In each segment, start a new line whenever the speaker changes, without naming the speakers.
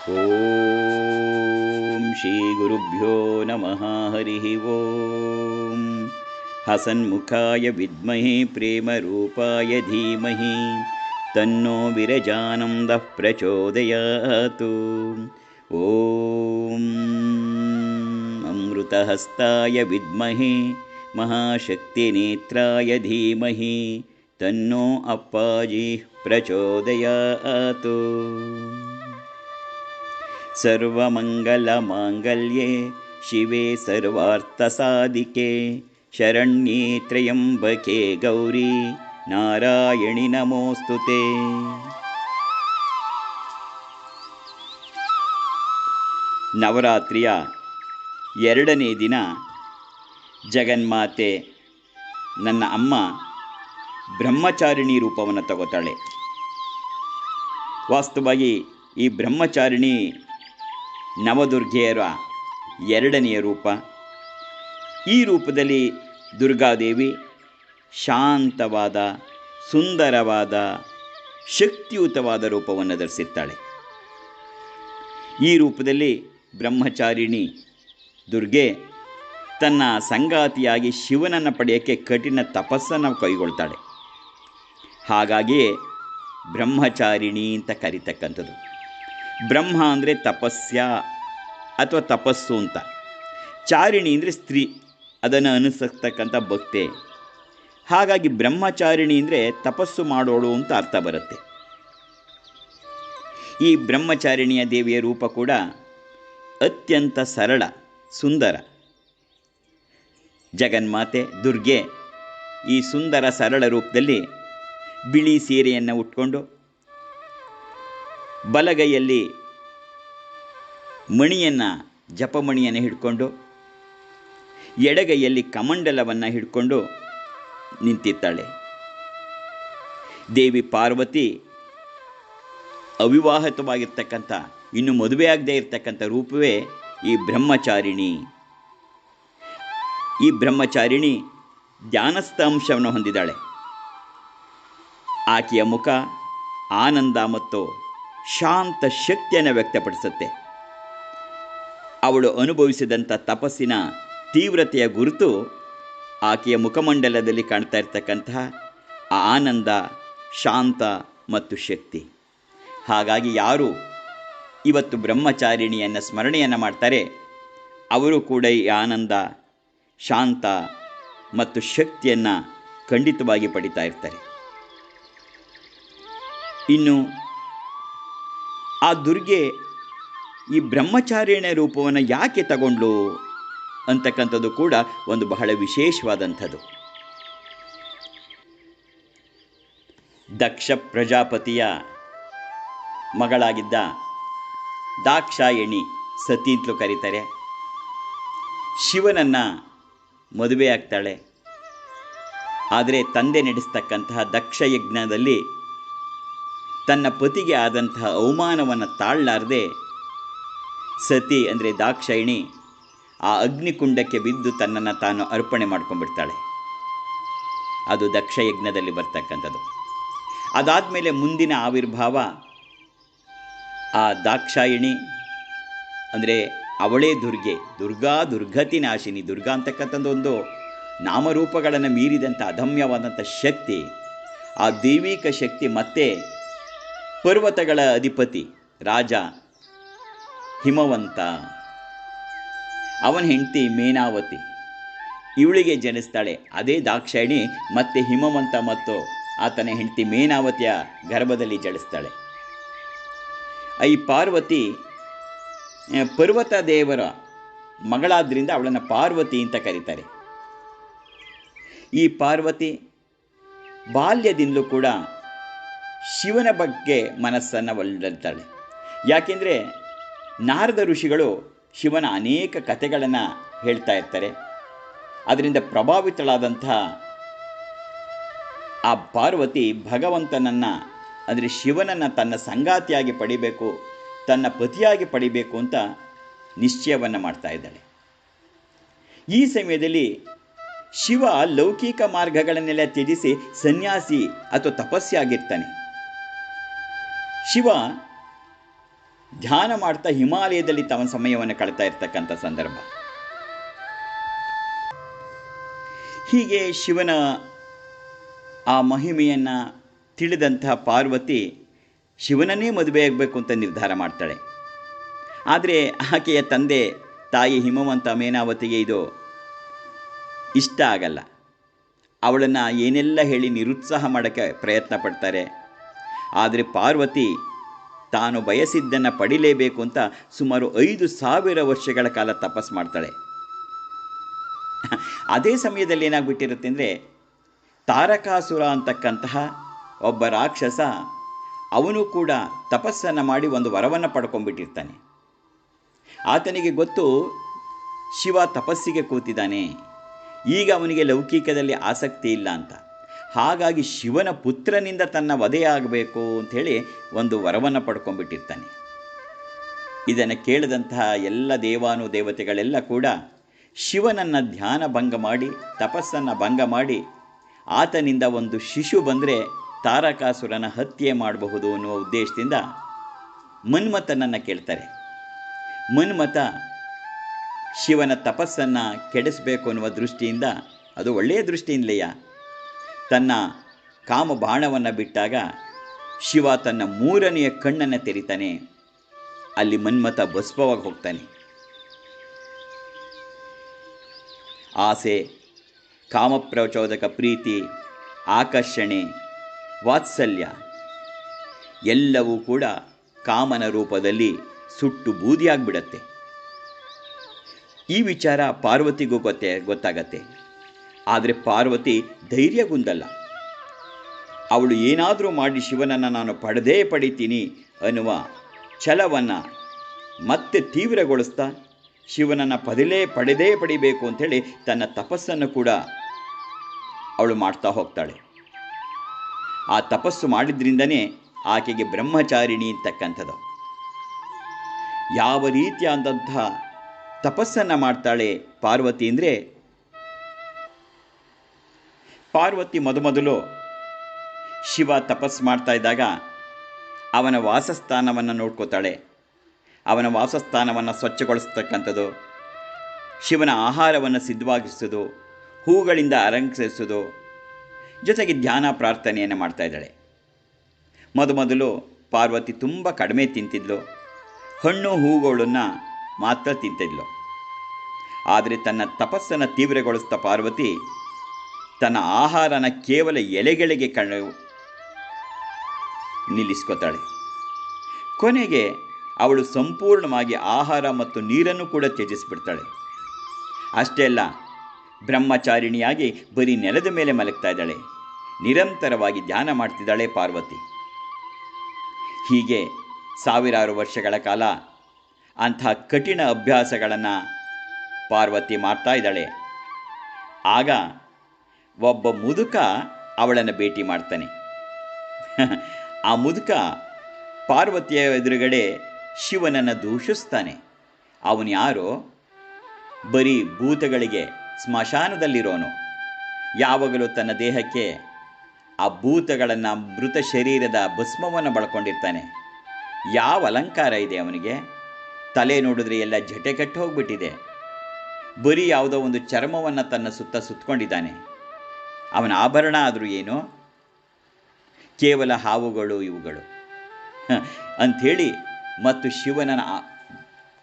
ॐ श्रीगुरुभ्यो नमः हरिः ॐ हसन्मुखाय विद्महे प्रेमरूपाय धीमहि। तन्नो विरजानन्दः प्रचोदयातु। ॐ अमृतहस्ताय विद्महे महाशक्तिनेत्राय धीमहि। तन्नो अप्पाजिः प्रचोदयातु सर्वमङ्गलमाङ्गल्ये शिवे सर्वार्थसाधिके शरण्ये त्र्यम्बके गौरी नारायणि नमोऽस्तु ते ನವರಾತ್ರಿಯ ಎರಡನೇ ದಿನ ಜಗನ್ಮಾತೆ ನನ್ನ ಅಮ್ಮ ಬ್ರಹ್ಮಚಾರಿಣಿ ರೂಪವನ್ನು ತಗೋತಾಳೆ ವಾಸ್ತವವಾಗಿ ಈ ಬ್ರಹ್ಮಚಾರಿಣಿ ನವದುರ್ಗೆಯರ ಎರಡನೆಯ ರೂಪ. ಈ ರೂಪದಲ್ಲಿ ದುರ್ಗಾದೇವಿ ಶಾಂತವಾದ, ಸುಂದರವಾದ, ಶಕ್ತಿಯುತವಾದ ರೂಪವನ್ನು ಧರಿಸಿರ್ತಾಳೆ. ಈ ರೂಪದಲ್ಲಿ ಬ್ರಹ್ಮಚಾರಿಣಿ ದುರ್ಗೆ ತನ್ನ ಸಂಗಾತಿಯಾಗಿ ಶಿವನನ್ನು ಪಡೆಯೋಕ್ಕೆ ಕಠಿಣ ತಪಸ್ಸನ್ನು ಕೈಗೊಳ್ತಾಳೆ. ಹಾಗಾಗಿಯೇ ಬ್ರಹ್ಮಚಾರಿಣಿ ಅಂತ ಕರಿತಕ್ಕಂಥದ್ದು. ಬ್ರಹ್ಮ ಅಂದರೆ ತಪಸ್ಯ ಅಥವಾ ತಪಸ್ಸು ಅಂತ. ಚಾರಿಣಿ ಅಂದರೆ ಸ್ತ್ರೀ, ಅದನ್ನು ಅನುಸರಿಸ್ತಕ್ಕಂಥ ಭಕ್ತೆ. ಹಾಗಾಗಿ ಬ್ರಹ್ಮಚಾರಿಣಿ ಅಂದರೆ ತಪಸ್ಸು ಮಾಡೋಳು ಅಂತ ಅರ್ಥ ಬರುತ್ತೆ. ಈ ಬ್ರಹ್ಮಚಾರಿಣಿಯ ದೇವಿಯ ರೂಪ ಕೂಡ ಅತ್ಯಂತ ಸರಳ, ಸುಂದರ. ಜಗನ್ಮಾತೆ, ದುರ್ಗೆ ಈ ಸುಂದರ ಸರಳ ರೂಪದಲ್ಲಿ ಬಿಳಿ ಸೀರೆಯನ್ನು ಉಟ್ಕೊಂಡು ಬಲಗೈಯಲ್ಲಿ ಮಣಿಯನ್ನು, ಜಪಮಣಿಯನ್ನು ಹಿಡ್ಕೊಂಡು, ಎಡಗೈಯಲ್ಲಿ ಕಮಂಡಲವನ್ನು ಹಿಡ್ಕೊಂಡು ನಿಂತಿದ್ದಾಳೆ. ದೇವಿ ಪಾರ್ವತಿ ಅವಿವಾಹಿತವಾಗಿರ್ತಕ್ಕಂಥ, ಇನ್ನು ಮದುವೆ ಆಗದೇ ಇರತಕ್ಕಂಥ ರೂಪವೇ ಈ ಬ್ರಹ್ಮಚಾರಿಣಿ. ಈ ಬ್ರಹ್ಮಚಾರಿಣಿ ಧ್ಯಾನಸ್ಥ ಅಂಶವನ್ನು ಹೊಂದಿದ್ದಾಳೆ. ಆಕೆಯ ಮುಖ ಆನಂದ ಮತ್ತು ಶಾಂತ ಶಕ್ತಿಯನ್ನು ವ್ಯಕ್ತಪಡಿಸುತ್ತೆ. ಅವಳು ಅನುಭವಿಸಿದಂಥ ತಪಸ್ಸಿನ ತೀವ್ರತೆಯ ಗುರುತು ಆಕೆಯ ಮುಖಮಂಡಲದಲ್ಲಿ ಕಾಣ್ತಾ ಇರ್ತಕ್ಕಂತಹ ಆನಂದ, ಶಾಂತ ಮತ್ತು ಶಕ್ತಿ. ಹಾಗಾಗಿ ಯಾರು ಇವತ್ತು ಬ್ರಹ್ಮಚಾರಿಣಿಯನ್ನು ಸ್ಮರಣೆಯನ್ನು ಮಾಡ್ತಾರೆ, ಅವರು ಕೂಡ ಈ ಆನಂದ, ಶಾಂತ ಮತ್ತು ಶಕ್ತಿಯನ್ನು ಖಂಡಿತವಾಗಿ ಪಡಿತಾ ಇರ್ತಾರೆ. ಇನ್ನು ಆ ದುರ್ಗೆ ಈ ಬ್ರಹ್ಮಚಾರಿಣಿಯ ರೂಪವನ್ನು ಯಾಕೆ ತಗೊಂಡ್ಲು ಅಂತಕ್ಕಂಥದ್ದು ಕೂಡ ಒಂದು ಬಹಳ ವಿಶೇಷವಾದಂಥದ್ದು. ದಕ್ಷ ಪ್ರಜಾಪತಿಯ ಮಗಳಾಗಿದ್ದ ದಾಕ್ಷಾಯಣಿ ಸತಿ ಅಂತಲೂ ಕರೀತಾರೆ. ಶಿವನನ್ನು ಮದುವೆ ಆಗ್ತಾಳೆ ಆದರೆ ತಂದೆ ನಡೆಸ್ತಕ್ಕಂತಹ ದಕ್ಷ ಯಜ್ಞದಲ್ಲಿ ತನ್ನ ಪತಿಗೆ ಆದಂತಹ ಅವಮಾನವನ್ನು ತಾಳಲಾರದೆ ಸತಿ ಅಂದರೆ ದಾಕ್ಷಾಯಿಣಿ ಆ ಅಗ್ನಿಕುಂಡಕ್ಕೆ ಬಿದ್ದು ತನ್ನನ್ನು ತಾನು ಅರ್ಪಣೆ ಮಾಡ್ಕೊಂಡ್ಬಿಡ್ತಾಳೆ. ಅದು ದಕ್ಷ ಯಜ್ಞದಲ್ಲಿ ಬರ್ತಕ್ಕಂಥದ್ದು. ಅದಾದಮೇಲೆ ಮುಂದಿನ ಆವಿರ್ಭಾವ ಆ ದಾಕ್ಷಾಯಿಣಿ ಅಂದರೆ ಅವಳೇ ದುರ್ಗೆ, ದುರ್ಗಾ ದುರ್ಗತಿ ನಾಶಿನಿ, ದುರ್ಗಾ ಅಂತಕ್ಕಂಥದ್ದು ಒಂದು ನಾಮರೂಪಗಳನ್ನು ಮೀರಿದಂಥ ಅದಮ್ಯವಾದಂಥ ಶಕ್ತಿ, ಆ ದೈವಿಕ ಶಕ್ತಿ ಮತ್ತೆ ಪರ್ವತಗಳ ಅಧಿಪತಿ, ರಾಜ ಹಿಮವಂತ. ಅವನ ಹೆಂಡತಿ ಮೇನಾವತಿ. ಇವಳಿಗೆ ಜನಿಸ್ತಾಳೆ ಅದೇ ದಾಕ್ಷಾಯಿಣಿ ಮತ್ತೆ ಹಿಮವಂತ ಮತ್ತು ಆತನ ಹೆಂಡತಿ ಮೇನಾವತಿಯ ಗರ್ಭದಲ್ಲಿ ಜನಿಸ್ತಾಳೆ ಈ ಪಾರ್ವತಿ ಪರ್ವತ ದೇವರ ಮಗಳಾದ್ರಿಂದ ಅವಳನ್ನು ಪಾರ್ವತಿ ಅಂತ ಕರೀತಾರೆ. ಈ ಪಾರ್ವತಿ ಬಾಲ್ಯದಿಂದಲೂ ಕೂಡ ಶಿವನ ಬಗ್ಗೆ ಮನಸ್ಸನ್ನು ಒಲ್ಲಂತಾಳೆ ಯಾಕೆಂದರೆ ನಾರದ ಋಷಿಗಳು ಶಿವನ ಅನೇಕ ಕಥೆಗಳನ್ನು ಹೇಳ್ತಾ ಇರ್ತಾರೆ. ಅದರಿಂದ ಪ್ರಭಾವಿತಳಾದಂಥ ಆ ಪಾರ್ವತಿ ಭಗವಂತನನ್ನು, ಅಂದರೆ ಶಿವನನ್ನು ತನ್ನ ಸಂಗಾತಿಯಾಗಿ ಪಡಿಬೇಕು, ತನ್ನ ಪತಿಯಾಗಿ ಪಡಿಬೇಕು ಅಂತ ನಿಶ್ಚಯವನ್ನು ಮಾಡ್ತಾ ಇದ್ದಾಳೆ. ಈ ಸಮಯದಲ್ಲಿ ಶಿವ ಲೌಕಿಕ ಮಾರ್ಗಗಳನ್ನೆಲ್ಲ ತ್ಯಜಿಸಿ ಸನ್ಯಾಸಿ ಅಥವಾ ತಪಸ್ಸಿಯಾಗಿರ್ತಾನೆ ಶಿವ ಧ್ಯಾನ ಮಾಡ್ತಾ ಹಿಮಾಲಯದಲ್ಲಿ ತಮ್ಮ ಸಮಯವನ್ನು ಕಳೀತಾ ಇರ್ತಕ್ಕಂಥ ಸಂದರ್ಭ. ಹೀಗೆ ಶಿವನ ಆ ಮಹಿಮೆಯನ್ನು ತಿಳಿದಂತಹ ಪಾರ್ವತಿ ಶಿವನನ್ನೇ ಮದುವೆಯಾಗಬೇಕು ಅಂತ ನಿರ್ಧಾರ ಮಾಡ್ತಾಳೆ. ಆದರೆ ಆಕೆಯ ತಂದೆ ತಾಯಿ ಹಿಮವಂತ ಮೇನಾವತಿಗೆ ಇದು ಇಷ್ಟ ಆಗಲ್ಲ. ಅವಳನ್ನು ಏನೆಲ್ಲ ಹೇಳಿ ನಿರುತ್ಸಾಹ ಮಾಡೋಕ್ಕೆ ಪ್ರಯತ್ನ ಪಡ್ತಾರೆ ಆದರೆ ಪಾರ್ವತಿ, ತಾನು ಬಯಸಿದ್ದನ್ನು ಪಡಿಲೇಬೇಕು ಅಂತ ಸುಮಾರು ಐದು ಸಾವಿರ ವರ್ಷಗಳ ಕಾಲ ತಪಸ್ ಮಾಡ್ತಾಳೆ. ಅದೇ ಸಮಯದಲ್ಲಿ ಏನಾಗ್ಬಿಟ್ಟಿರುತ್ತೆ ಅಂದರೆ, ತಾರಕಾಸುರ ಅಂತಕ್ಕಂತಹ ಒಬ್ಬ ರಾಕ್ಷಸ ಅವನು ಕೂಡ ತಪಸ್ಸನ್ನು ಮಾಡಿ ಒಂದು ವರವನ್ನು ಪಡ್ಕೊಂಡ್ಬಿಟ್ಟಿರ್ತಾನೆ. ಆತನಿಗೆ ಗೊತ್ತು, ಶಿವ ತಪಸ್ಸಿಗೆ ಕೂತಿದ್ದಾನೆ. ಈಗ ಅವನಿಗೆ ಲೌಕಿಕದಲ್ಲಿ ಆಸಕ್ತಿ ಇಲ್ಲ ಅಂತ. ಹಾಗಾಗಿ ಶಿವನ ಪುತ್ರನಿಂದ ತನ್ನ ವಧೆಯಾಗಬೇಕು ಅಂಥೇಳಿ ಒಂದು ವರವನ್ನು ಪಡ್ಕೊಂಡ್ಬಿಟ್ಟಿರ್ತಾನೆ. ಇದನ್ನು ಕೇಳಿದಂತಹ ಎಲ್ಲ ದೇವಾನು ದೇವತೆಗಳೆಲ್ಲ ಕೂಡ ಶಿವನನ್ನು ಧ್ಯಾನ ಭಂಗ ಮಾಡಿ, ತಪಸ್ಸನ್ನು ಭಂಗ ಮಾಡಿ, ಆತನಿಂದ ಒಂದು ಶಿಶು ಬಂದರೆ ತಾರಕಾಸುರನ ಹತ್ಯೆ ಮಾಡಬಹುದು ಅನ್ನುವ ಉದ್ದೇಶದಿಂದ ಮನ್ಮಥನನ್ನು ಕೇಳ್ತಾರೆ. ಮನ್ಮಥ ಶಿವನ ತಪಸ್ಸನ್ನು ಕೆಡಿಸಬೇಕು ಅನ್ನುವ ದೃಷ್ಟಿಯಿಂದ, ಅದು ಒಳ್ಳೆಯ ದೃಷ್ಟಿಯಿಂದಲೆಯ ತನ್ನ ಕಾಮ ಬಾಣವನ್ನು ಬಿಟ್ಟಾಗ ಶಿವ ತನ್ನ ಮೂರನೆಯ ಕಣ್ಣನ್ನು ತೆರಿತಾನೆ. ಅಲ್ಲಿ ಮನ್ಮತ ಭಸ್ಮವಾಗಿ ಹೋಗ್ತಾನೆ. ಆಸೆ, ಕಾಮಪ್ರಚೋದಕ ಪ್ರೀತಿ, ಆಕರ್ಷಣೆ, ವಾತ್ಸಲ್ಯ, ಎಲ್ಲವೂ ಕೂಡ ಕಾಮನ ರೂಪದಲ್ಲಿ ಸುಟ್ಟು ಬೂದಿಯಾಗಿಬಿಡತ್ತೆ. ಈ ವಿಚಾರ ಪಾರ್ವತಿಗೂ ಗೊತ್ತೇ, ಗೊತ್ತಾಗತ್ತೆ. ಆದರೆ ಪಾರ್ವತಿ ಧೈರ್ಯಗುಂದಲ್ಲ ಅವಳು ಏನಾದರೂ ಮಾಡಿ ಶಿವನನ್ನು ನಾನು ಪಡೆದೇ ಪಡಿತೀನಿ ಅನ್ನುವ ಛಲವನ್ನು ಮತ್ತೆ ತೀವ್ರಗೊಳಿಸ್ತಾ ಶಿವನನ್ನು ಪದಲೇ ಪಡೆದೇ ಪಡಿಬೇಕು ಅಂಥೇಳಿ ತನ್ನ ತಪಸ್ಸನ್ನು ಕೂಡ ಅವಳು ಮಾಡ್ತಾ ಹೋಗ್ತಾಳೆ. ಆ ತಪಸ್ಸು ಮಾಡಿದ್ರಿಂದನೇ ಆಕೆಗೆ ಬ್ರಹ್ಮಚಾರಿಣಿ ಅಂತಕ್ಕಂಥದ್ದು. ಯಾವ ರೀತಿಯಾದಂಥ ತಪಸ್ಸನ್ನು ಮಾಡ್ತಾಳೆ ಪಾರ್ವತಿ ಅಂದರೆ ಪಾರ್ವತಿ ಮೊದಮೊದಲು ಶಿವ ತಪಸ್ಸು ಮಾಡ್ತಾ ಇದ್ದಾಗ ಅವನ ವಾಸಸ್ಥಾನವನ್ನು ನೋಡ್ಕೋತಾಳೆ. ಅವನ ವಾಸಸ್ಥಾನವನ್ನು ಸ್ವಚ್ಛಗೊಳಿಸ್ತಕ್ಕಂಥದ್ದು, ಶಿವನ ಆಹಾರವನ್ನು ಸಿದ್ಧವಾಗಿಸೋದು ಹೂಗಳಿಂದ ಅಲಂಕರಿಸೋದು, ಜೊತೆಗೆ ಧ್ಯಾನ ಪ್ರಾರ್ಥನೆಯನ್ನು ಮಾಡ್ತಾ ಇದ್ದಾಳೆ. ಮೊದಮೊದಲು ಪಾರ್ವತಿ ತುಂಬ ಕಡಿಮೆ ತಿಂತಿದ್ಲು. ಹಣ್ಣು, ಹೂಗಳನ್ನು ಮಾತ್ರ ತಿಂತಿದ್ಲು. ಆದರೆ ತನ್ನ ತಪಸ್ಸನ್ನು ತೀವ್ರಗೊಳಿಸ್ತಾ ಪಾರ್ವತಿ ತನ್ನ ಆಹಾರನ ಕೇವಲ ಎಲೆಗಳಿಗೆ ಕಣ್ಣು ನಿಲ್ಲಿಸ್ಕೋತಾಳೆ. ಕೊನೆಗೆ ಅವಳು ಸಂಪೂರ್ಣವಾಗಿ ಆಹಾರ ಮತ್ತು ನೀರನ್ನು ಕೂಡ ತ್ಯಜಿಸಿಬಿಡ್ತಾಳೆ. ಅಷ್ಟೇ ಅಲ್ಲ, ಬ್ರಹ್ಮಚಾರಿಣಿಯಾಗಿ ಬರೀ ನೆಲದ ಮೇಲೆ ಮಲಗ್ತಾ ಇದ್ದಾಳೆ. ನಿರಂತರವಾಗಿ ಧ್ಯಾನ ಮಾಡ್ತಿದ್ದಾಳೆ ಪಾರ್ವತಿ. ಹೀಗೆ ಸಾವಿರಾರು ವರ್ಷಗಳ ಕಾಲ ಅಂಥ ಕಠಿಣ ಅಭ್ಯಾಸಗಳನ್ನು ಪಾರ್ವತಿ ಮಾಡ್ತಾ ಇದ್ದಾಳೆ. ಆಗ ಒಬ್ಬ ಮುದುಕ ಅವಳನ್ನು ಭೇಟಿ ಮಾಡ್ತಾನೆ. ಆ ಮುದುಕ ಪಾರ್ವತಿಯ ಎದುರುಗಡೆ ಶಿವನನ್ನು ದೂಷಿಸ್ತಾನೆ. ಅವನು ಯಾರೋ? ಬರೀ ಭೂತಗಳಿಗೆ ಸ್ಮಶಾನದಲ್ಲಿರೋನು. ಯಾವಾಗಲೂ ತನ್ನ ದೇಹಕ್ಕೆ ಆ ಭೂತಗಳನ್ನು ಮೃತ ಶರೀರದ ಭಸ್ಮವನ್ನು ಬಳಕೊಂಡಿರ್ತಾನೆ. ಯಾವ ಅಲಂಕಾರ ಇದೆ ಅವನಿಗೆ? ತಲೆ ನೋಡಿದ್ರೆ ಎಲ್ಲ ಜಟೆ ಕಟ್ಟಿ ಹೋಗ್ಬಿಟ್ಟಿದೆ. ಬರೀ ಯಾವುದೋ ಒಂದು ಚರ್ಮವನ್ನು ತನ್ನ ಸುತ್ತ ಸುತ್ತಕೊಂಡಿದ್ದಾನೆ ಅವನ ಆಭರಣ ಆದರೂ ಏನು? ಕೇವಲ ಹಾವುಗಳು ಇವುಗಳು. ಅಂಥೇಳಿ ಮತ್ತು ಶಿವನ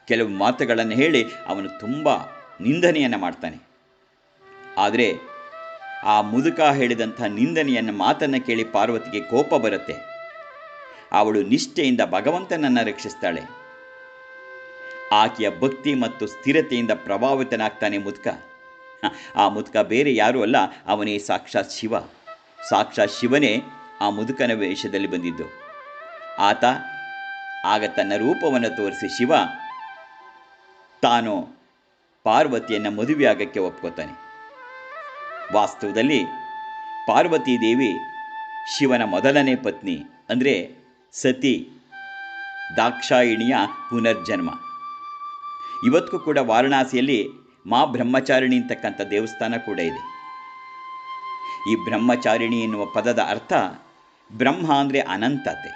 ಕೆಲವು ಮಾತುಗಳನ್ನು ಹೇಳಿ ಅವನು ತುಂಬ ನಿಂದನೆಯನ್ನು ಮಾಡ್ತಾನೆ. ಆದರೆ ಆ ಮುದುಕ ಹೇಳಿದಂಥ ನಿಂದನೆಯನ್ನು ಮಾತನ್ನು ಕೇಳಿ ಪಾರ್ವತಿಗೆ ಕೋಪ ಬರುತ್ತೆ. ಅವಳು ನಿಷ್ಠೆಯಿಂದ ಭಗವಂತನನ್ನು ರಕ್ಷಿಸ್ತಾಳೆ. ಆಕೆಯ ಭಕ್ತಿ ಮತ್ತು ಸ್ಥಿರತೆಯಿಂದ ಪ್ರಭಾವಿತನಾಗ್ತಾನೆ ಮುದುಕ. ಆ ಮುದುಕ ಬೇರೆ ಯಾರೂ ಅಲ್ಲ, ಅವನೇ ಸಾಕ್ಷಾತ್ ಶಿವ. ಸಾಕ್ಷಾತ್ ಶಿವನೇ ಆ ಮುದುಕನ ವೇಷದಲ್ಲಿ ಬಂದಿದ್ದು. ಆತ ಆಗ ತನ್ನ ರೂಪವನ್ನು ತೋರಿಸಿ ಶಿವ, ತಾನು ಪಾರ್ವತಿಯನ್ನು ಮದುವೆಯಾಗಕ್ಕೆ ಒಪ್ಕೋತಾನೆ. ವಾಸ್ತವದಲ್ಲಿ ಪಾರ್ವತೀ ದೇವಿ ಶಿವನ ಮೊದಲನೇ ಪತ್ನಿ, ಅಂದರೆ ಸತಿ ದಾಕ್ಷಾಯಿಣಿಯ ಪುನರ್ಜನ್ಮ. ಇವತ್ತಿಗೂ ಕೂಡ ವಾರಣಾಸಿಯಲ್ಲಿ ಮಾ ಬ್ರಹ್ಮಚಾರಿಣಿ ಅಂತಕ್ಕಂಥ ದೇವಸ್ಥಾನ ಕೂಡ ಇದೆ. ಈ ಬ್ರಹ್ಮಚಾರಿಣಿ ಎನ್ನುವ ಪದದ ಅರ್ಥ ಬ್ರಹ್ಮ ಅಂದರೆ ಅನಂತತೆ.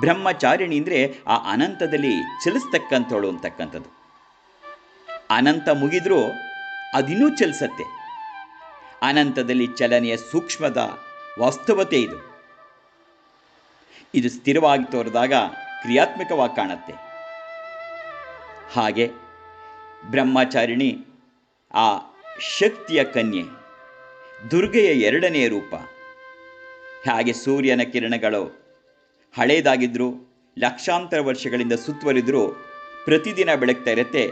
ಬ್ರಹ್ಮಚಾರಿಣಿ ಅಂದರೆ ಆ ಅನಂತದಲ್ಲಿ ಚಲಿಸ್ತಕ್ಕಂಥವಳು ಅಂತಕ್ಕಂಥದ್ದು. ಅನಂತ ಮುಗಿದ್ರೂ ಅದಿನ್ನೂ ಚಲಿಸತ್ತೆ. ಅನಂತದಲ್ಲಿ ಚಲನೆಯ ಸೂಕ್ಷ್ಮದ ವಾಸ್ತವತೆ ಇದು. ಇದು ಸ್ಥಿರವಾಗಿ ತೋರಿದಾಗ ಕ್ರಿಯಾತ್ಮಕವಾಗಿ ಕಾಣುತ್ತೆ. ಹಾಗೆ ಬ್ರಹ್ಮಚಾರಿಣಿ, ಆ ಶಕ್ತಿಯ ಕನ್ಯೆ, ದುರ್ಗೆಯ ಎರಡನೆಯ ರೂಪ. ಹಾಗೆ ಸೂರ್ಯನ ಕಿರಣಗಳು ಹಳೇದಾಗಿದ್ದರೂ ಲಕ್ಷಾಂತರ ವರ್ಷಗಳಿಂದ ಸುತ್ತುವರಿದರೂ, ಪ್ರತಿದಿನ ಬೆಳಗ್ತಾ ಇರುತ್ತೆ,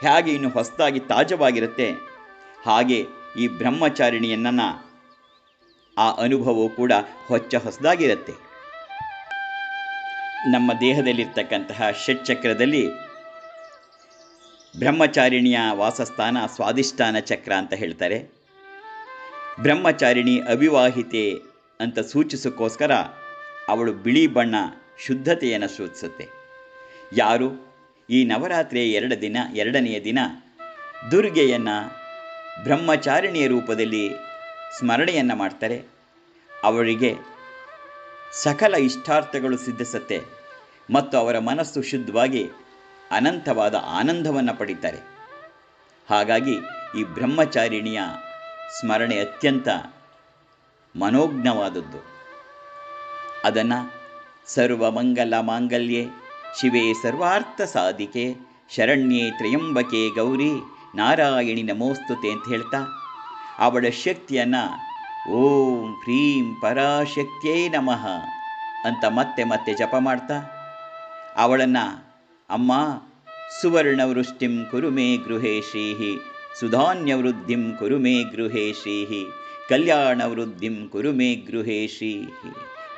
ಹೇಗೆ ಇನ್ನು ಹೊಸದಾಗಿ ತಾಜವಾಗಿರುತ್ತೆ. ಹಾಗೆ ಈ ಬ್ರಹ್ಮಚಾರಿಣಿಯನ್ನ ಆ ಅನುಭವವು ಕೂಡ ಹೊಚ್ಚ ಹೊಸದಾಗಿರುತ್ತೆ. ನಮ್ಮ ದೇಹದಲ್ಲಿರ್ತಕ್ಕಂತಹ ಷಟ್ಚಕ್ರದಲ್ಲಿ ಬ್ರಹ್ಮಚಾರಿಣಿಯ ವಾಸಸ್ಥಾನ ಸ್ವಾದಿಷ್ಠಾನ ಚಕ್ರ ಅಂತ ಹೇಳ್ತಾರೆ. ಬ್ರಹ್ಮಚಾರಿಣಿ ಅವಿವಾಹಿತೆ ಅಂತ ಸೂಚಿಸೋಕ್ಕೋಸ್ಕರ ಅವಳು ಬಿಳಿ ಬಣ್ಣ ಶುದ್ಧತೆಯನ್ನು ಸೂಚಿಸುತ್ತೆ ಯಾರು? ಈ ನವರಾತ್ರಿಯ ಎರಡು ದಿನ, ಎರಡನೆಯ ದಿನ ದುರ್ಗೆಯನ್ನು ಬ್ರಹ್ಮಚಾರಿಣಿಯ ರೂಪದಲ್ಲಿ ಸ್ಮರಣೆಯನ್ನು ಮಾಡ್ತಾರೆ. ಅವರಿಗೆ ಸಕಲ ಇಷ್ಟಾರ್ಥಗಳು ಸಿದ್ಧಿಸುತ್ತೆ ಮತ್ತು ಅವರ ಮನಸ್ಸು ಶುದ್ಧವಾಗಿ ಅನಂತವಾದ ಆನಂದವನ್ನು ಪಡೀತಾರೆ. ಹಾಗಾಗಿ ಈ ಬ್ರಹ್ಮಚಾರಿಣಿಯ ಸ್ಮರಣೆ ಅತ್ಯಂತ ಮನೋಜ್ಞವಾದದ್ದು. ಅದನ್ನು ಸರ್ವಮಂಗಲ ಮಾಂಗಲ್ಯೆ, ಶಿವೇ ಸರ್ವಾರ್ಥ ಸಾಧಿಕೆ, ಶರಣ್ಯೇ ತ್ರಯಂಬಕೆ ಗೌರಿ, ನಾರಾಯಣಿ ನಮೋಸ್ತುತೆ ಅಂತ ಹೇಳ್ತಾ, ಅವಳ ಶಕ್ತಿಯನ್ನು ಓಂ ಪ್ರೀಂ ಪರಾಶಕ್ತಿಯೇ ನಮಃ ಅಂತ ಮತ್ತೆ ಮತ್ತೆ ಜಪ ಮಾಡ್ತಾ, ಅವಳನ್ನು ಅಮ್ಮ, ಸುವರ್ಣವೃಷ್ಟಿಂ ಕುರು ಮೇ ಸುಧಾನ್ಯವೃದ್ಧಿಂ ಕುರು ಮೇ ಗೃಹೇ ಶ್ರೀಹಿ, ಕಲ್ಯಾಣವೃದ್ಧಿಂ ಕುರು ಮೇ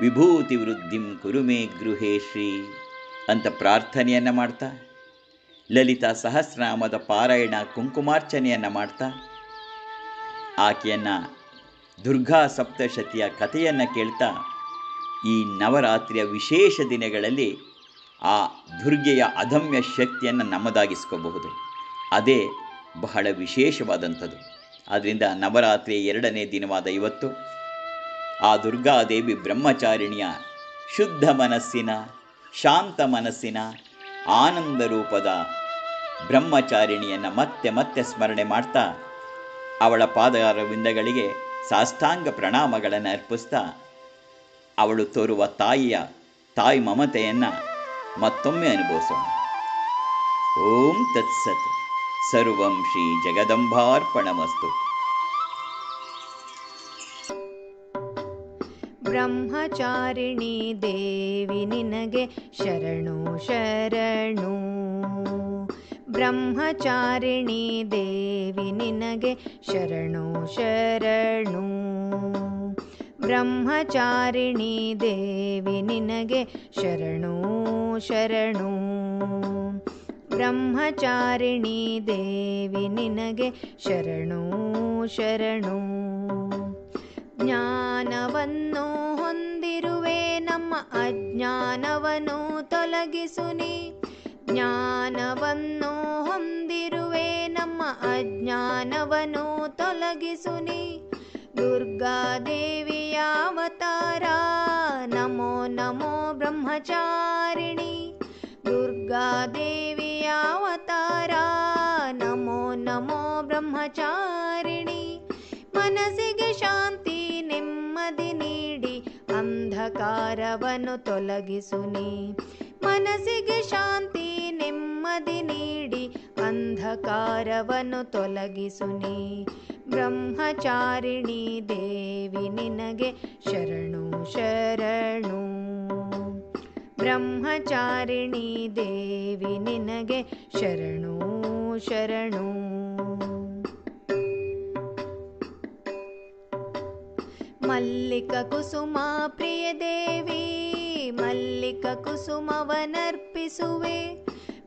ವಿಭೂತಿ ವೃದ್ಧಿಂ ಕುರು ಮೇ ಗೃಹೇ ಶ್ರೀ ಅಂತ ಪ್ರಾರ್ಥನೆಯನ್ನು ಮಾಡ್ತಾ, ಲಲಿತಾ ಸಹಸ್ರನಾಮದ ಪಾರಾಯಣ ಕುಂಕುಮಾರ್ಚನೆಯನ್ನು ಮಾಡ್ತಾ, ಆಕೆಯನ್ನು ದುರ್ಗಾ ಸಪ್ತಶತಿಯ ಕಥೆಯನ್ನು ಕೇಳ್ತಾ, ಈ ನವರಾತ್ರಿಯ ವಿಶೇಷ ದಿನಗಳಲ್ಲಿ ಆ ದುರ್ಗೆಯ ಅದಮ್ಯ ಶಕ್ತಿಯನ್ನು ನಮ್ಮದಾಗಿಸ್ಕೋಬಹುದು. ಅದೇ ಬಹಳ ವಿಶೇಷವಾದಂಥದ್ದು. ಆದ್ದರಿಂದ ನವರಾತ್ರಿಯ ಎರಡನೇ ದಿನವಾದ ಇವತ್ತು ಆ ದುರ್ಗಾದೇವಿ ಬ್ರಹ್ಮಚಾರಿಣಿಯ ಶುದ್ಧ ಮನಸ್ಸಿನ, ಶಾಂತ ಮನಸ್ಸಿನ, ಆನಂದ ರೂಪದ ಬ್ರಹ್ಮಚಾರಿಣಿಯನ್ನು ಮತ್ತೆ ಮತ್ತೆ ಸ್ಮರಣೆ ಮಾಡ್ತಾ ಅವಳ ಪಾದರವಿಂದಗಳಿಗೆ ಸಾಷ್ಟಾಂಗ ಪ್ರಣಾಮಗಳನ್ನು ಅರ್ಪಿಸ್ತಾ ಅವಳು ತೋರುವ ತಾಯಿಯ ತಾಯಿ ಮಮತೆಯನ್ನು ಮತ್ತೊಮ್ಮೆ ಅನುಭವಿಸೋಣ. ಓಂ ತತ್ಸತ್. ಸರ್ವಂ ಶ್ರೀ ಜಗದಂಬಾರ್ಪಣಮಸ್ತು.
ಬ್ರಹ್ಮಚಾರಿಣಿ ದೇವಿ ನಿನಗೆ ಶರಣು ಶರಣು. ಬ್ರಹ್ಮಚಾರಿಣಿ ದೇವಿ ನಿನಗೆ ಶರಣು ಶರಣು. ಬ್ರಹ್ಮಚಾರಿಣಿ ದೇವಿ ನಿನಗೆ ಶರಣು ಶರಣು ಬ್ರಹ್ಮಚಾರಿಣಿ ದೇವಿ ನಿನಗೆ ಶರಣು ಶರಣು ಜ್ಞಾನವನ್ನು ಹೊಂದಿರುವೆ ನಮ್ಮ ಅಜ್ಞಾನವನ್ನು ತೊಲಗಿಸುನಿ ಜ್ಞಾನವನ್ನು ಹೊಂದಿರುವೆ ನಮ್ಮ ಅಜ್ಞಾನವನ್ನು ತೊಲಗಿಸುನಿ ದುರ್ಗಾದೇವಿಯ ಅವತಾರ. ನಮೋ ನಮೋ ಬ್ರಹ್ಮಚಾರಿಣಿ. ದುರ್ಗಾದೇವಿಯ ಅವತಾರ. ನಮೋ ನಮೋ ಬ್ರಹ್ಮಚಾರಿಣಿ. ಮನಸ್ಸಿಗೆ ಶಾಂತಿ, ನೆಮ್ಮದಿ ನೀಡಿ, ಅಂಧಕಾರವನ್ನು ತೊಲಗಿಸುನಿ ಮನಸ್ಸಿಗೆ ಶಾಂತಿ, ನೆಮ್ಮದಿ ನೀಡಿ, ಅಂಧಕಾರವನ್ನು ತೊಲಗಿಸುನಿ ಬ್ರಹ್ಮಚಾರಿಣಿ ದೇವಿ ನಿನಗೆ ಶರಣು ಶರಣು. ಬ್ರಹ್ಮಚಾರಿಣಿ ದೇವಿ ನಿನಗೆ ಶರಣು ಶರಣು. ಮಲ್ಲಿಕ ಕುಸುಮ ಪ್ರಿಯ ದೇವಿ, ಮಲ್ಲಿಕ ಕುಸುಮವನರ್ಪಿಸುವೆ.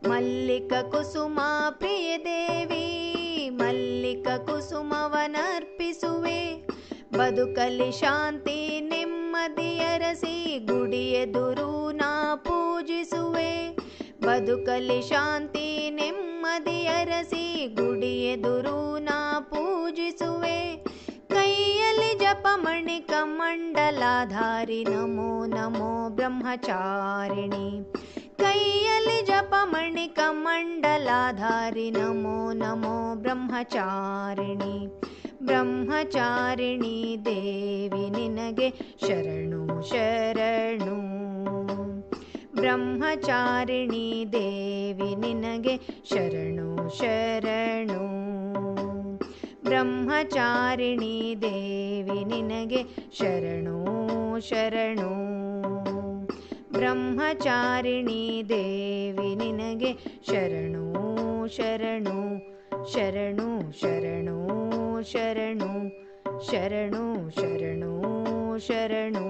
ಮಲ್ಲಿಕ ಕುಸುಮ ಪ್ರಿಯ ದೇವಿ ಮಲ್ಲಿಕ ಕುಸುಮವನರ್ಪಿಸುವೆ ಬದುಕಲಿ ಶಾಂತಿ ನೆಮ್ಮದಿಯರಸಿ ಗುಡಿಯೆದುರು ನಾ ಪೂಜಿಸುವೆ ಬದುಕಲಿ ಶಾಂತಿ ನೆಮ್ಮದಿಯರಸಿ ಗುಡಿಯೆದುರು ನಾ ಪೂಜಿಸುವೆ ಕೈಯಲ್ಲಿ ಜಪ ಜಪಮಣಿಕಮಂಡಲಾಧಾರಿ ನಮೋ ನಮೋ ಬ್ರಹ್ಮಚಾರಿಣಿ कैलि जपमणि कमण्डलाधारि नमो नमो ब्रह्मचारिणी ब्रह्मचारिणी देवि न शरणो शरणु ब्रह्मचारिणी देवि न शरणो शरणो ब्रह्मचारिणी देवि न शरणो शरणो ಬ್ರಹ್ಮಚಾರಿಣಿ ದೇವಿ ನಿನಗೆ ಶರಣು ಶರಣು ಶರಣು ಶರಣು ಶರಣು ಶರಣು ಶರಣು ಶರಣು